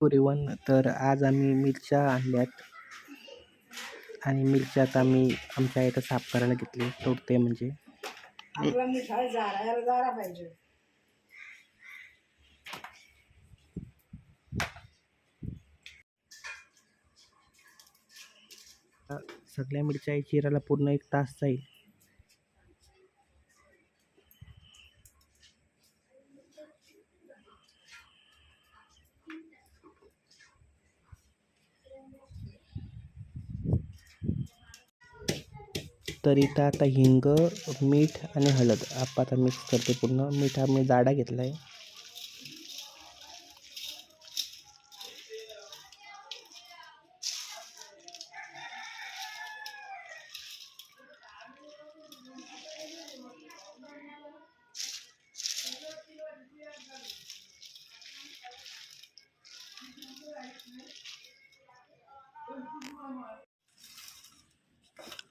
Everyone तर आज आम्ही मिरच्या आणल्यात. आणि मिरच्या आता आम्ही आमच्या इथं साफ करायला घेतली. तोडते म्हणजे. सगळ्या मिरच्या चिरायला पूर्ण एक तास जाईल. तर इथं आता हिंग मीठ आणि हळद. आप आता मिक्स करते पूर्ण. मीठ आम्ही जाडा घेतला आहे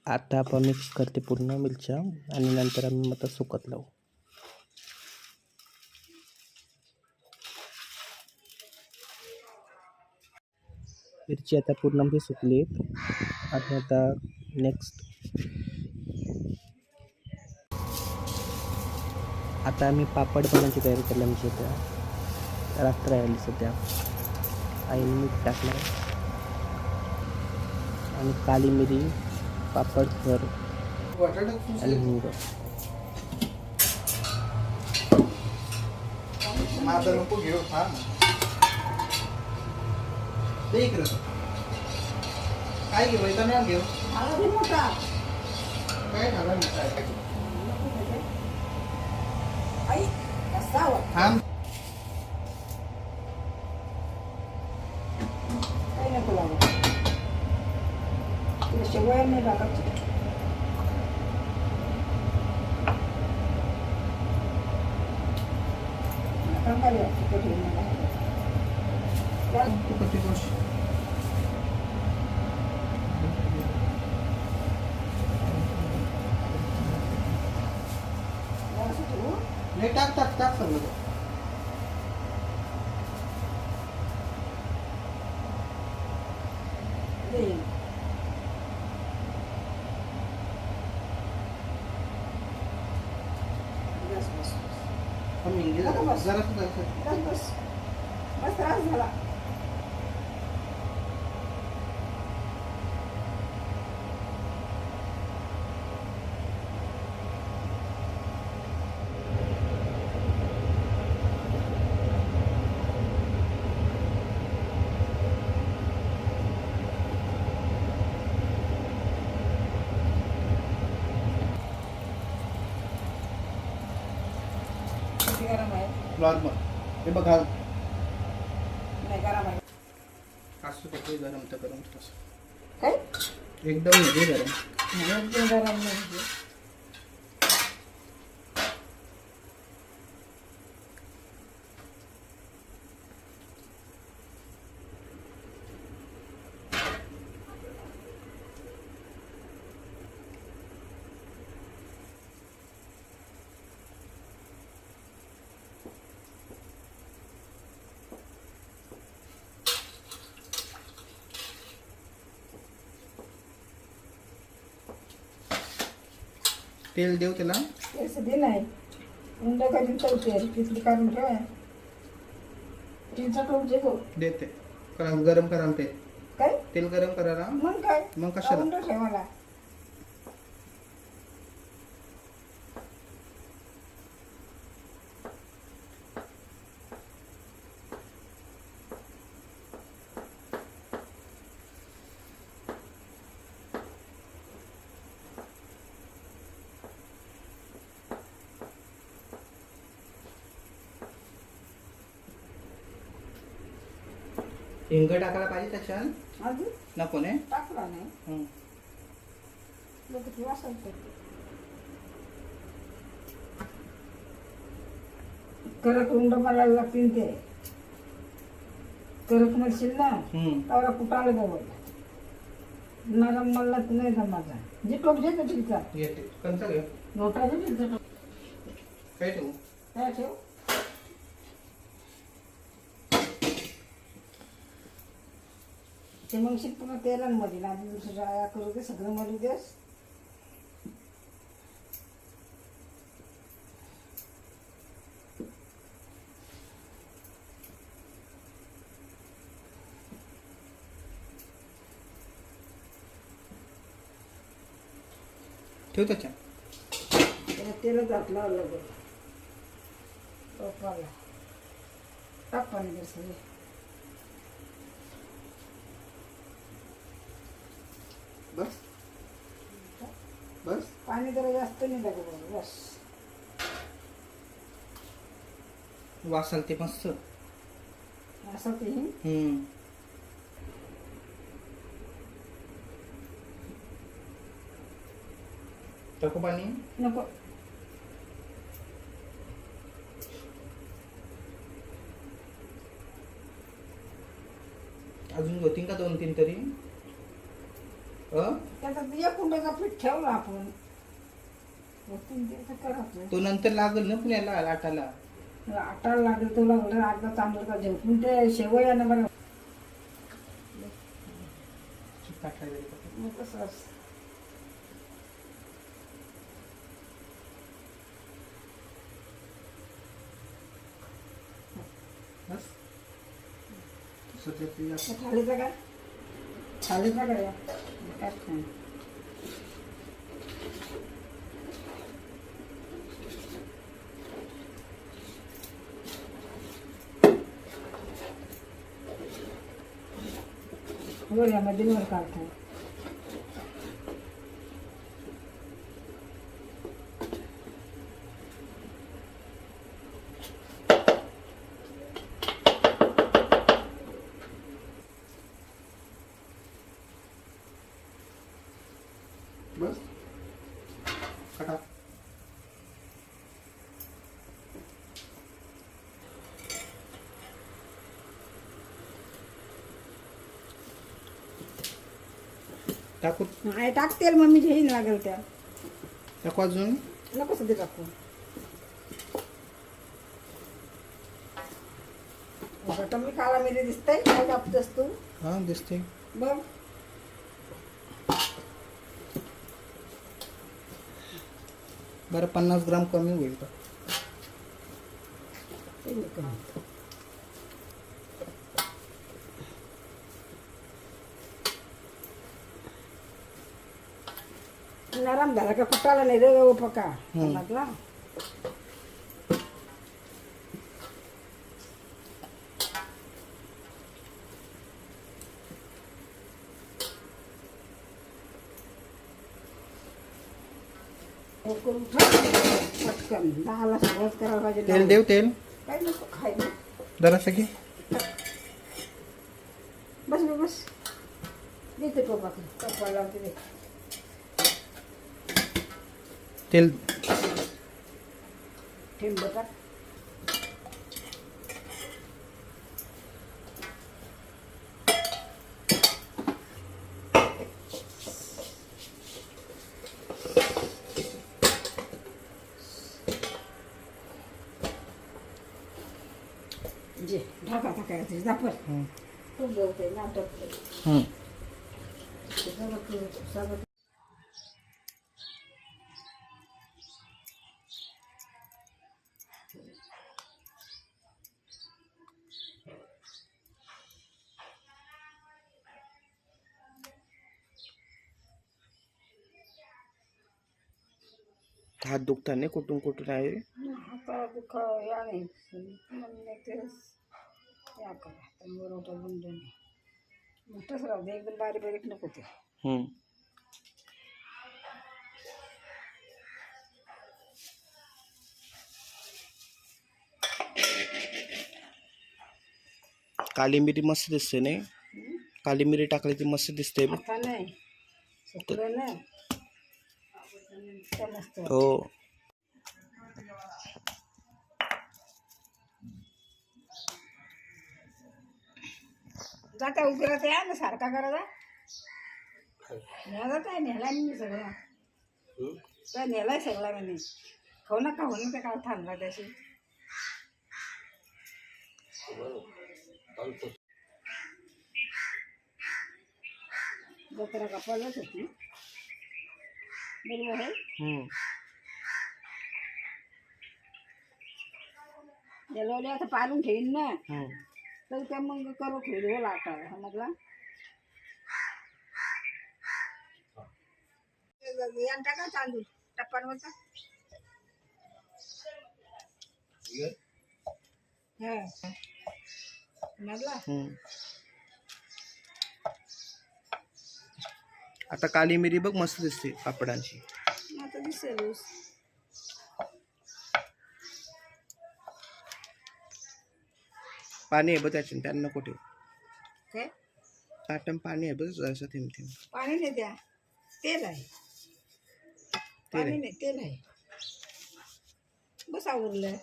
आता आपण मिक्स करते पूर्ण मिरच्या आणि नंतर आम्ही मग सुकत लावू. मिरची आता पूर्ण आमची सुकली आणि आता नेक्स्ट आता आम्ही पापड बनवायची तयारी केली आमची त्या रात्र राहिली सध्या. आईने मीठ टाकलं आणि काली मिरी. पापड भर काय घेऊ. घेऊ काय झालं? थांब काही नको लागू तुला शेवया नाही टाकत नका करूया, तिखट होईल मला. चल, तू कशी गोष्ट जरासं ठेवू. नाही टाक टाक टाक सगळं देईन. बस, बस, बस. पण मिंगी नको बस. बस. बस, त्रास झाला किती गरम नॉर्मल हे बघ. असं कसं गरम तर गरम. तसं काय? एकदम हे गरम. एकदम गरम नाही. तेल देऊ त्याला. तेच दे नाही. उंड कधी चौथे तिथली काढून ठेवा चिंचा टोपचे गो. देते. करा गरम करा ते. काय? तेल गरम करा मग काय? मग कशाला? उंड ठेवाला हिंग टाकायला पाहिजे त्याच्यात? अजून? नको ने? टाकला नाही. हं. लोक ती वासन करते कडक उंड मला लागतील ते. कडक म्हणशील ना हं. कुठाला जवळ नरम मला नाही जमाचा जे टोप जे येते. कंचा घे? नोटाचे चिंचा टोप काय ठेवू? काय ठेव? ते मग शिक पुन्हा तेलांमध्ये ना दुसऱ्या करू दे सगळं मरू देस. ठेव त्याच्या. त्याला तेलच टाक पाणी सगळे. बस. बस. पाणी जरा जास्त नाही टाकत बस. वासाल ते मस्त. असं ते हे. हम्म. टाकू पाणी. नको. अजून होतील का दोन तीन तरी? त्याच्यात एक कुंडाचा पीठ ठेवला आपण. ते असं करायचं तो नंतर लागल ना पुण्याला लाटाला आटायला लागेल तुला म्हणलं अर्धा तांदूळ झोपून ते शेवयानं बरं टाकायला लागेल. मग कसं असं बस. थालीचं काय? थालीचं काय? काय नाही. वर यामध्ये वर बस. कटा टाकू? नाही टाकतेल मम्मी घेईन लागेल त्या. टाकू अजून? नको सध्या टाकू. मी काळा मिरी दिसतंय काय कापतोस तू? हा दिसते बघ. बरं पन्नास ग्राम कमी होईल का. नरम झाला का फुटाला नाही रे गहू पका हम्म. दहाला सुरुवात करायला पाहिजे. तेल देऊ तेल? काय नको खायला जरासं घे. बस बस बस. देते टोपा टोपा लावते दे. तेल ठेंब टाक जे ढाका टाकायचं. खूप नाटक. हात दुखताना कुठून कुठून आहे? आता दुःख या नाही. म्हणले तेच या करा तर मोठा बंद नाही मोठंच राहू दे एकदम बारीक बारीक नको ते हम्म. काली मिरी मस्त दिसते नाही? हं? काली मिरी टाकली ती मस्त दिसते बघ। आता नाही। सुकलं हो जाता उकरत या ना सारखा करा जा. न्याला काय नेला मी सगळा. काय नेलाय सगळा मी खाऊ नका हो ना ते काय थांबला त्याशी. जत्रा का पडत होती. बरोबर आहे? आता पाडून ठेवीन ना. तर ते मग करू ठेवली हो लाटा समजला यांटा का तांदूळ? हा. आता काली मिरी बघ मस्त दिसते पापडांची. आता दिसेल पाणी आहे बघ त्याच्यात त्यांना कुठे काय? ताटम पाणी आहे बघ असं थेंब थेंब पाणी नाही द्या. तेल आहे. पाणी नाही तेल आहे. बस आवरलं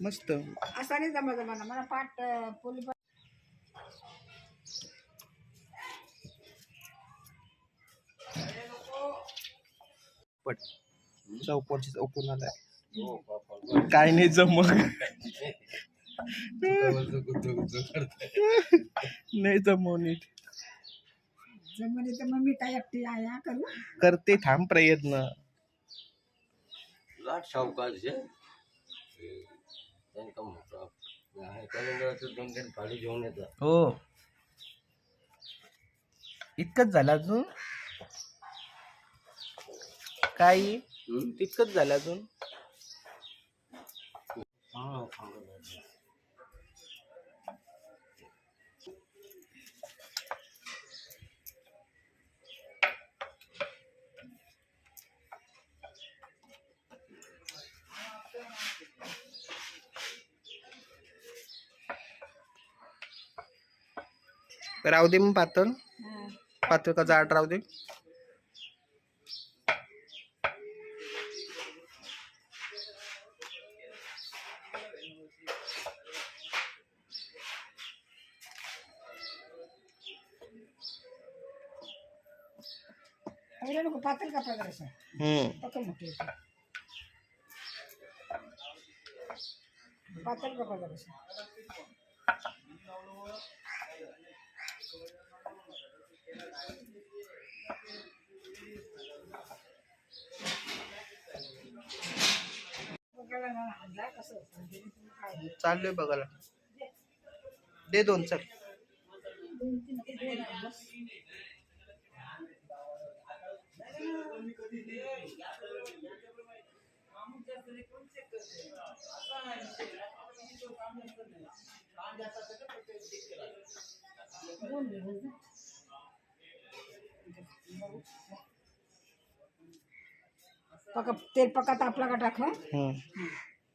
मस्त. असा नाही जमा जमा मला पाट पोली पाट पट. चौपट चौकून आलाय काय नाही जमग नाही जमव नीट तर मग मी काय एकटी आया करू. करते थांब प्रयत्न. लाट कलिंगडाचं दोन फाडी घेऊन येतात. हो. इतकंच झालं अजून? काही? तितकंच झालं अजून? राहू दे मग पातळ. पातळ का जाड राहू दे. पातळ का करायचं पातळ का करायचं बघायला ना, आणलाय कसं होतं, ते काय. चाललोय बघायला. दे दोन चल. दोन आहे दिवस पका तेल पका तापला का टाक हं?